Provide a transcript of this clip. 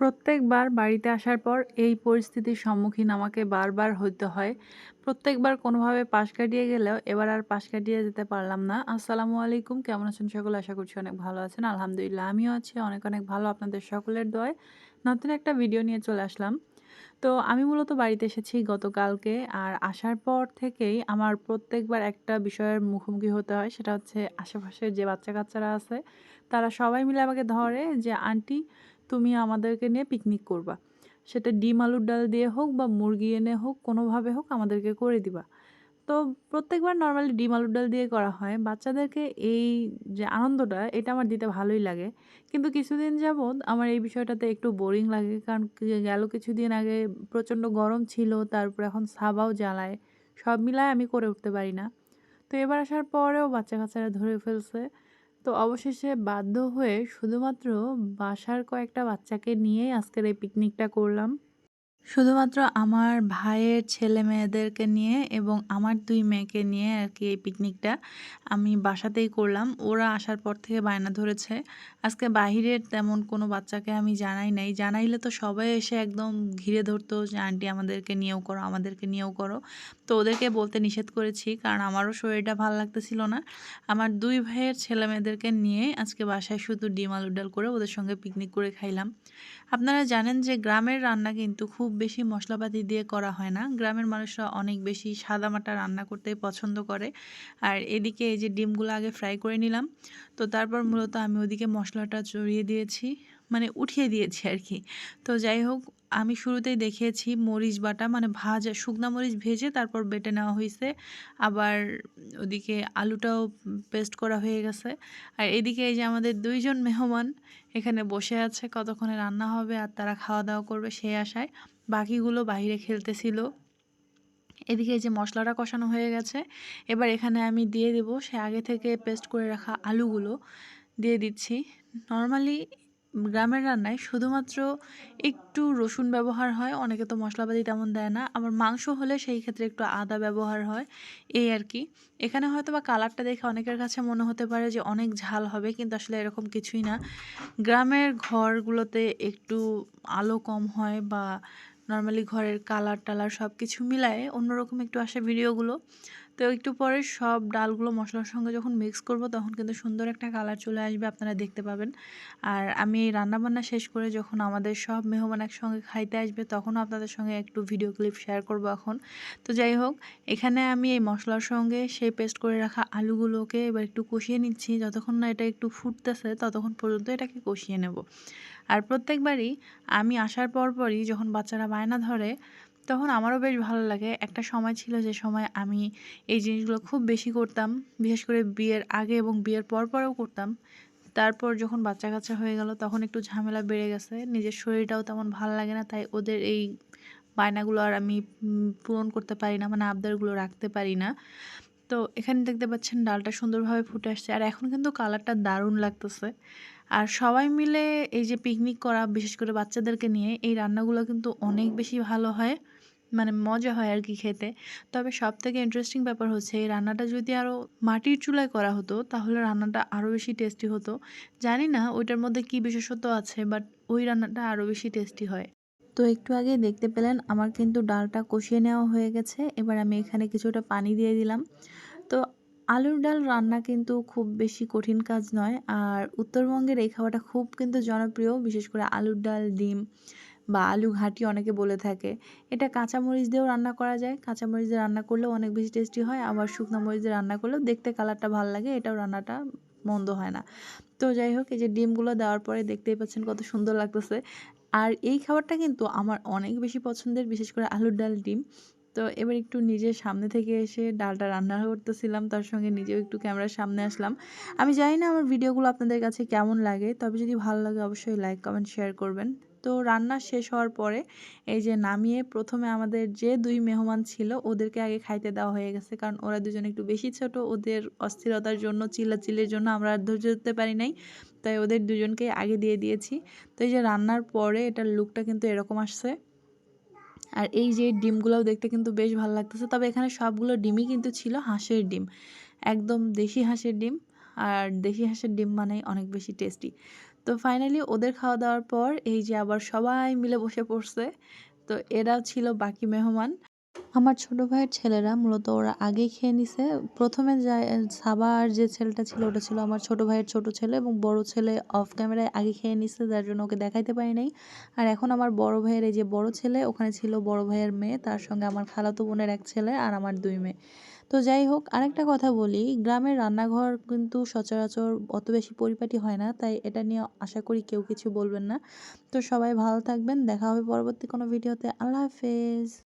প্রত্যেকবার বাড়িতে আসার পর এই পরিস্থিতির সম্মুখীন আমাকে বারবার হইতে হয়। প্রত্যেকবার কোনোভাবে পাশ কাটিয়ে গেলেও এবার আর পাশ কাটিয়ে যেতে পারলাম না। আসসালামু আলাইকুম। কেমন আছেন সকলে? আশা করছি অনেক ভালো আছেন। আলহামদুলিল্লাহ আমিও আছি অনেক, অনেক ভালো আপনাদের সকলের দোয়ায়। নতুন একটা ভিডিও নিয়ে চলে আসলাম। তো আমি মূলত বাড়িতে এসেছি গতকালকে। আর আসার পর থেকেই আমার প্রত্যেকবার একটা বিষয়ের মুখোমুখি হতে হয়। সেটা হচ্ছে আশেপাশের যে বাচ্চা-কাচ্চারা আছে তারা সবাই মিলে আমাকে ধরে যে, "আন্টি তুমি আমাদেরকে নিয়ে পিকনিক করবা। সেটা ডিম আলুর ডাল দিয়ে হোক বা মুরগি এনে হোক, কোনোভাবে হোক আমাদেরকে করে দিবা। তো প্রত্যেকবার নর্মালি ডিম আলুর ডাল দিয়ে করা হয়। বাচ্চাদেরকে এই যে আনন্দটা, এটা আমার দিতে ভালোই লাগে। কিন্তু কিছুদিন যাবৎ আমার এই বিষয়টাতে একটু বোরিং লাগে। কারণ গেল কিছুদিন আগে প্রচণ্ড গরম ছিল, তারপর এখন সাবাও জ্বালায়। সব মিলায় আমি করে উঠতে পারি না। তো এবার আসার পরেও বাচ্চা-কাচ্চারা ধরে ফেলছে। তো অবশেষে বাধ্য হয়ে শুধুমাত্র বাসার কয়েকটা বাচ্চাকে নিয়েই আজকের এই পিকনিকটা করলাম। শুধুমাত্র আমার ভাইয়ের ছেলে-মেয়েদেরকে নিয়ে এবং আমার দুই মেয়েকে নিয়ে আর কি এই পিকনিকটা আমি বাসাতেই করলাম। ওরা আসার পর থেকে বায়না ধরেছে। আজকে বাহিরের তেমন কোনো বাচ্চাকে আমি জানাই নাই। জানাইলে তো সবাই এসে একদম ঘিরে ধরতো যে, "আন্টি আমাদেরকে নিয়েও করো, আমাদেরকে নিয়েও করো।" তো ওদেরকে বলতে নিষেধ করেছি। কারণ আমারও শরীরটা ভালো লাগতেছিল না। আমার দুই ভাইয়ের ছেলে-মেয়েদেরকে নিয়ে আজকে বাসায় শুধু ডিম আলুর ডাল করে ওদের সঙ্গে পিকনিক করে খাইলাম। আপনারা জানেন যে গ্রামের রান্না কিন্তু খুব বেশি মশলাপাতি দিয়ে করা হয় না। গ্রামের মানুষরা অনেক বেশি সাদামাটা রান্না করতেই পছন্দ করে। আর এদিকে এই যে ডিমগুলো আগে ফ্রাই করে নিলাম। তো তারপর মূলত আমি ওদিকে মশলাটা চড়িয়ে দিয়েছি। মানে উঠিয়ে দিয়েছি আর কি তো যাই হোক, আমি শুরুতেই দেখিয়েছি মরিচ বাটা মানে ভাজা, শুকনো মরিচ ভেজে তারপর বেটে নেওয়া হয়েছে আবার ওদিকে আলুটাও পেস্ট করা হয়ে গেছে। আর এদিকে এই যে আমাদের দুইজন মেহমান এখানে বসে আছে, কতক্ষণে রান্না হবে আর তারা খাওয়া-দাওয়া করবে সেই আশায়। বাকিগুলো বাহিরে খেলতেছিল। এদিকে যে মশলাটা কষানো হয়ে গেছে। এবার এখানে আমি দিয়ে দেব, সে আগে থেকে পেস্ট করে রাখা আলুগুলো দিয়ে দিচ্ছি। নর্মালি গ্রামের রান্নায় শুধুমাত্র একটু রসুন ব্যবহার হয়। অনেকে তো মশলাপাতি তেমন দেয় না। আবার মাংস হলে সেই ক্ষেত্রে একটু আদা ব্যবহার হয়। এই আর কি এখানে হয়তো বা কালারটা দেখে অনেকের কাছে মনে হতে পারে যে অনেক ঝাল হবে, কিন্তু আসলে এরকম কিছুই না। গ্রামের ঘরগুলোতে একটু আলো কম হয় বা নরমালি ঘরের কালার-টালার সব কিছু মিলায়ে অন্যরকম একটু আসে ভিডিওগুলো। তো একটু পরে সব ডালগুলো মশলার সঙ্গে যখন মিক্স করব, তখন কিন্তু সুন্দর একটা কালার চলে আসবে, আপনারা দেখতে পাবেন। আর আমি এই রান্নাবান্না শেষ করে যখন আমাদের সব মেহমান একসঙ্গে খাইতে আসবে, তখনও আপনাদের সঙ্গে একটু ভিডিও ক্লিপ শেয়ার করব এখন। তো যাই হোক, এখানে আমি এই মশলার সঙ্গে সেই পেস্ট করে রাখা আলুগুলোকে এবার একটু কষিয়ে নিচ্ছি। যতক্ষণ না এটা একটু ফুটতেছে, ততক্ষণ পর্যন্ত এটাকে কষিয়ে নেব। আর প্রত্যেকবারই আমি আসার পরপরই যখন বাচ্চারা বায়না ধরে তখন আমারও বেশ ভালো লাগে। একটা সময় ছিল যে সময় আমি এই জিনিসগুলো খুব বেশি করতাম। বিশেষ করে বিয়ের আগে এবং বিয়ের পরপরেও করতাম। তারপর যখন বাচ্চা-কাচ্চা হয়ে গেল তখন একটু ঝামেলা বেড়ে গেছে। নিজের শরীরটাও তেমন ভালো লাগে না। তাই ওদের এই বায়নাগুলো আর আমি পূরণ করতে পারি না। মানে আবদারগুলো রাখতে পারি না। তো এখানে দেখতে পাচ্ছেন ডালটা সুন্দরভাবে ফুটে আসছে। আর এখন কিন্তু কালারটা দারুণ লাগতেছে। আর সবাই মিলে এই যে পিকনিক করা, বিশেষ করে বাচ্চাদেরকে নিয়ে, এই রান্নাগুলো কিন্তু অনেক বেশি ভালো হয়। মানে মজা হয় আর কি খেতে। তবে সব থেকে ইন্টারেস্টিং ব্যাপার হচ্ছে এই রান্নাটা যদি আরও মাটির চুলায় করা হতো তাহলে রান্নাটা আরও বেশি টেস্টি হতো। জানি না ওইটার মধ্যে কী বিশেষত্ব আছে বাট ওই রান্নাটা আরও বেশি টেস্টি হয়। তো একটু আগে দেখতে পেলেন আমার কিন্তু ডালটা কষিয়ে নেওয়া হয়ে গেছে। এবার আমি এখানে কিছুটা পানি দিয়ে দিলাম। তো আলুর ডাল রান্না কিন্তু খুব বেশি কঠিন কাজ নয়। আর উত্তরবঙ্গের এই খাবারটা খুব কিন্তু জনপ্রিয় বিশেষ করে আলুর ডাল, ডিম বা আলু ঘাঁটি অনেকে বলে থাকে। এটা কাঁচা মরিচ দিয়েও রান্না করা যায়। কাঁচা মরিচ দিয়ে রান্না করলেও অনেক বেশি টেস্টি হয়। আবার শুকনো মরিচ দিয়ে রান্না করলেও দেখতে কালারটা ভালো লাগে। এটাও রান্নাটা মন্দ হয় না। তো যাই হোক এই যে ডিমগুলো দেওয়ার পরে দেখতেই পাচ্ছেন কত সুন্দর লাগতেছে। আর এই খাবারটা কিন্তু আমার অনেক বেশি পছন্দের বিশেষ করে আলুর ডাল, ডিম। তো এবার একটু নিজের সামনে থেকে এসে ডালটা রান্না করতেছিলাম তার সঙ্গে নিজেও একটু ক্যামেরার সামনে আসলাম। আমি জানি না আমার ভিডিওগুলো আপনাদের কাছে কেমন লাগে। তবে যদি ভালো লাগে অবশ্যই লাইক, কমেন্ট, শেয়ার করবেন। তো রান্না শেষ হওয়ার পরে এই যে নামিয়ে প্রথমে আমাদের যে দুই মেহমান ছিল, ওদেরকে আগে খাইতে দেওয়া হয়ে গেছে। কারণ ওরা দুজন একটু বেশি ছোট। ওদের অস্থিরতার জন্য, চিল্লাচিল্লির জন্য আমরা আর ধৈর্য ধরতে পারি নাই। তাই ওদের দুজনকেই আগে দিয়ে দিয়েছি। তো এই যে রান্নার পরে এটার লুকটা কিন্তু এরকম আসছে। আর এই যে ডিমগুলোও দেখতে কিন্তু বেশ ভালো লাগতেছে। তবে এখানে সবগুলো ডিমই কিন্তু ছিল হাঁসের ডিম। একদম দেশি হাঁসের ডিম। আর দেশি হাঁসের ডিম মানেই অনেক বেশি টেস্টি। তো ফাইনালি ওদের খাওয়া দাওয়ার পর এই যে আবার সবাই মিলে বসে পড়ছে, তো এরা ছিল বাকি মেহমান। আমার ছোট ভাইয়ের ছেলেরা মূলত ওরা আগেই খেয়ে নিছে। প্রথমে যায় সাবা যে ছেলেটা ছিল ওটা ছিল আমার ছোট ভাইয়ের ছোট ছেলে এবং বড় ছেলে অফ ক্যামেরায় আগে খেয়ে নিছে, যার জন্য ওকে দেখাইতে পারি নাই। আর এখন আমার বড় ভাইয়ের এই যে বড় ছেলে, ওখানে ছিল বড় ভাইয়ের মেয়ে, তার সঙ্গে আমার খালাতো বোনের এক ছেলে আর আমার দুই মেয়ে। তো যাই হোক, আরেকটা কথা বলি। গ্রামের রান্নাঘর কিন্তু সচরাচর অত বেশি পরিপাটি হয় না, তাই এটা নিয়ে আশা করি কেউ কিছু বলবেন না। তো সবাই ভালো থাকবেন, দেখা হবে পরবর্তী কোনো ভিডিওতে। আল্লাহ হাফেজ।